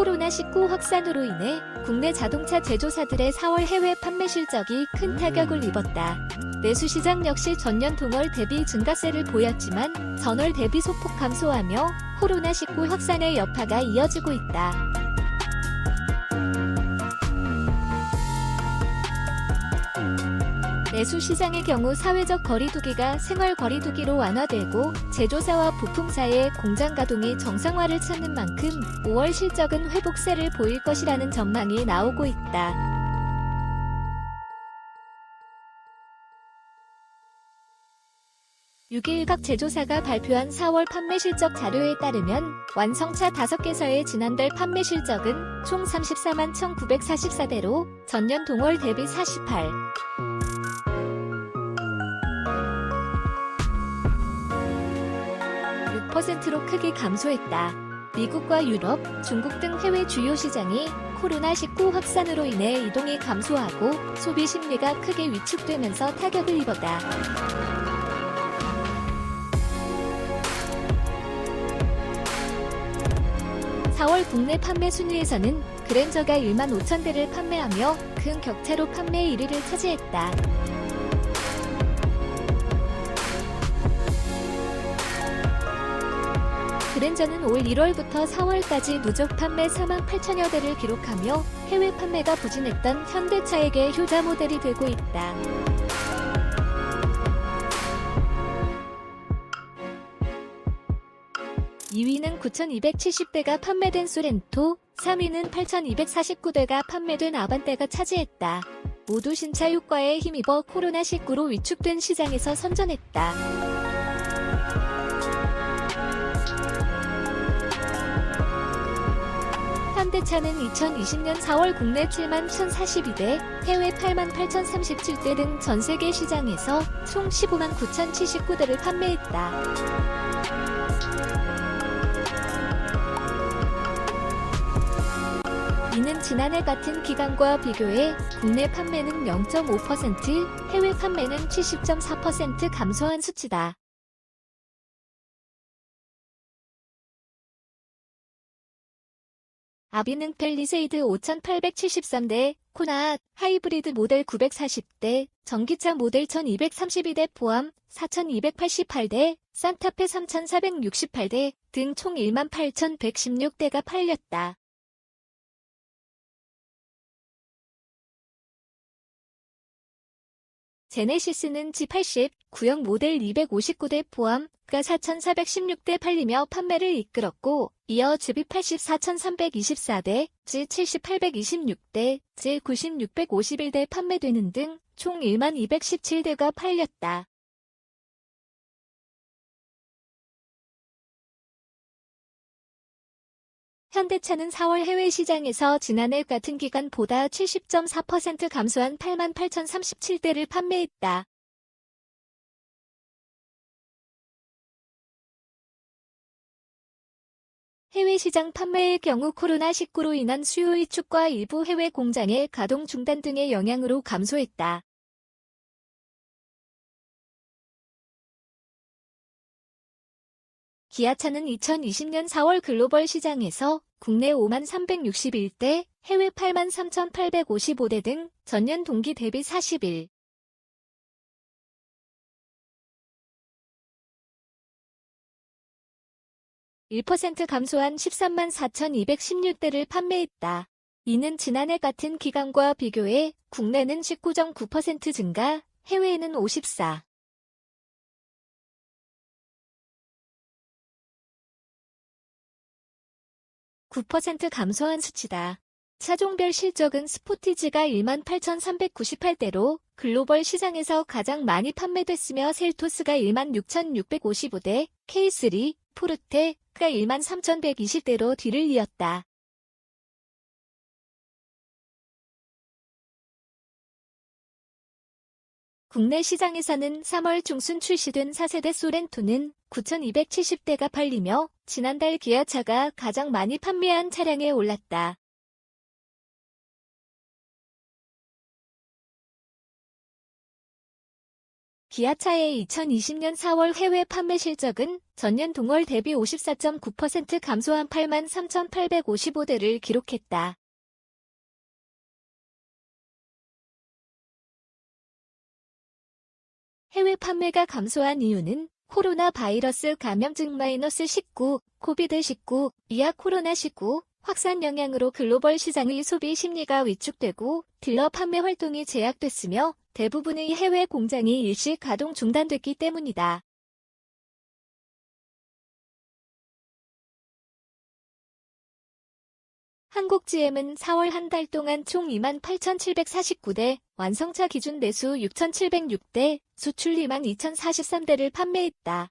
코로나19 확산으로 인해 국내 자동차 제조사들의 4월 해외 판매 실적이 큰 타격을 입었다. 내수 시장 역시 전년 동월 대비 증가세를 보였지만 전월 대비 소폭 감소하며 코로나19 확산의 여파가 이어지고 있다. 내수시장의 경우 사회적 거리두기가 생활 거리두기로 완화되고 제조사와 부품사의 공장 가동이 정상화를 찾는 만큼 5월 실적은 회복세를 보일 것이라는 전망이 나오고 있다. (6일) 각 제조사가 발표한 4월 판매 실적 자료에 따르면 완성차 5개사의 지난달 판매 실적은 총 34만 1,944대로 전년 동월 대비 48. 6%로 크게 감소했다. 미국과 유럽, 중국 등 해외 주요 시장이 코로나19 확산으로 인해 이동이 감소하고 소비 심리가 크게 위축되면서 타격을 입었다. (4월) 국내 판매 순위에서는 그랜저가 1만 5천 대를 판매하며 큰 격차로 판매 1위를 차지했다. 그랜저는 올 1월부터 4월까지 누적 판매 4만 8천여 대를 기록하며 해외 판매가 부진했던 현대차에게 효자 모델이 되고 있다. (2위는) 9,270대가 판매된 소렌토, 3위는 8,249대가 판매된 아반떼가 차지했다. 모두 신차 효과에 힘입어 코로나19로 위축된 시장에서 선전했다. 현대차는 2020년 4월 국내 7만 1,042대, 해외 8만 8,037대 등 전 세계 시장에서 총 15만 9,079대를 판매했다. 이는 지난해 같은 기간과 비교해 국내 판매는 0.5%, 해외 판매는 70.4% 감소한 수치다. 아비는 펠리세이드 5873대, 코나 하이브리드 모델 940대, 전기차 모델 1232대 포함 4288대, 산타페 3468대 등 총 18,116대가 팔렸다. 제네시스는 G80, 구형 모델 259대 포함 가 4,416대 팔리며 판매를 이끌었고, 이어 GB80 4,324대, G70 826대, G90 651대 판매되는 등 총 1만 217대가 팔렸다. 현대차는 4월 해외 시장에서 지난해 같은 기간보다 70.4% 감소한 8만 8,037대를 판매했다. 해외 시장 판매의 경우 코로나19로 인한 수요 위축과 일부 해외 공장의 가동 중단 등의 영향으로 감소했다. 기아차는 2020년 4월 글로벌 시장에서 국내 5만 361대, 해외 8만 3,855대 등 전년 동기 대비 41. 1% 감소한 13만 4,216대를 판매했다. 이는 지난해 같은 기간과 비교해 국내는 19.9% 증가, 해외에는 54. 9% 감소한 수치다. 차종별 실적은 스포티지가 18,398대로 글로벌 시장에서 가장 많이 판매됐으며 셀토스가 16,655대, K3, 포르테가 13,120대로 뒤를 이었다. 국내 시장에서는 3월 중순 출시된 4세대 소렌토는 9,270대가 팔리며 지난달 기아차가 가장 많이 판매한 차량에 올랐다. 기아차의 2020년 4월 해외 판매 실적은 전년 동월 대비 54.9% 감소한 83,855대를 기록했다. 해외 판매가 감소한 이유는 코로나 바이러스 감염증 마이너스 19, 코비드19, 이하 코로나19 확산 영향으로 글로벌 시장의 소비 심리가 위축되고 딜러 판매 활동이 제약됐으며 대부분의 해외 공장이 일시 가동 중단됐기 때문이다. 한국 GM은 4월 한 달 동안 총 28,749대, 완성차 기준 내수 6,706대, 수출 22,043대를 판매했다.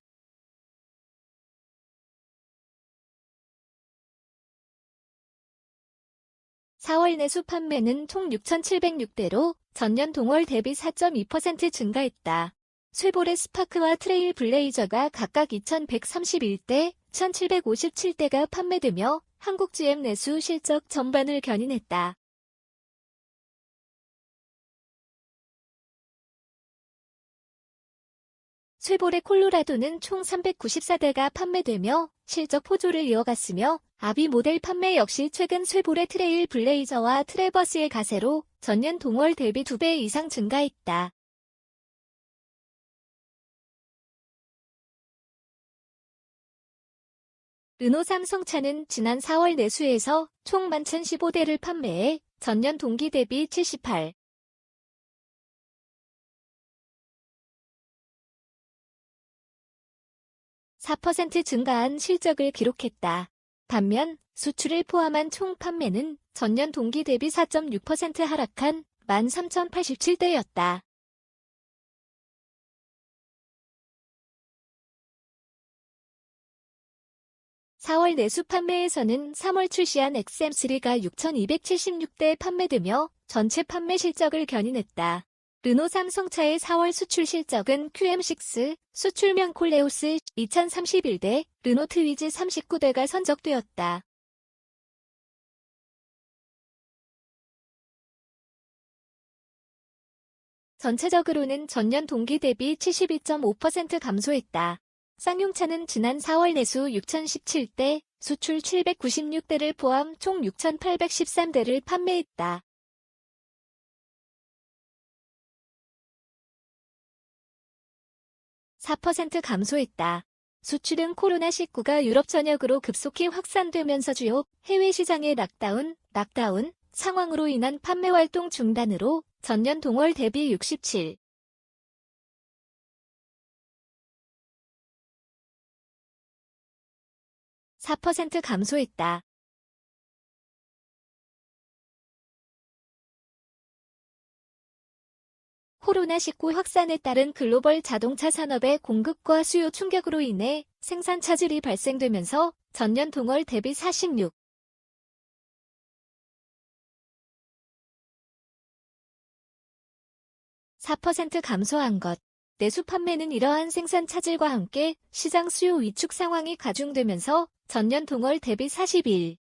(4월) 내수 판매는 총 6,706대로 전년 동월 대비 4.2% 증가했다. 쇠볼의 스파크와 트레일 블레이저가 각각 2,131대, 1,757대가 판매되며 한국 GM 내수 실적 전반을 견인했다. 쇠볼의 콜로라도는 총 394대가 판매되며 실적 포조를 이어갔으며 아비 모델 판매 역시 최근 쇠볼의 트레일 블레이저와 트레버스의 가세로 전년 동월 대비 2배 이상 증가했다. 르노 삼성차는 지난 4월 내수에서 총 11,015대를 판매해 전년 동기 대비 78. 4% 증가한 실적을 기록했다. 반면 수출을 포함한 총 판매는 전년 동기 대비 4.6% 하락한 13,087대였다. (4월) 내수 판매에서는 (3월) 출시한 XM3가 6,276대 판매되며 전체 판매 실적을 견인했다. 르노 삼성차의 4월 수출 실적은 QM6, 수출명 콜레오스 2031대, 르노 트위즈 39대가 선적되었다. 전체적으로는 전년 동기 대비 72.5% 감소했다. 쌍용차는 지난 4월 내수 6,017대, 수출 796대를 포함 총 6,813대를 판매했다. 4% 감소했다. 수출은 코로나19가 유럽 전역으로 급속히 확산되면서 주요 해외 시장의 락다운, 락다운 상황으로 인한 판매 활동 중단으로 전년 동월 대비 67. 4% 감소했다. 코로나19 확산에 따른 글로벌 자동차 산업의 공급과 수요 충격으로 인해 생산 차질이 발생되면서 전년 동월 대비 46. 4% 감소한 것. 내수 판매는 이러한 생산 차질과 함께 시장 수요 위축 상황이 가중되면서 전년 동월 대비 41.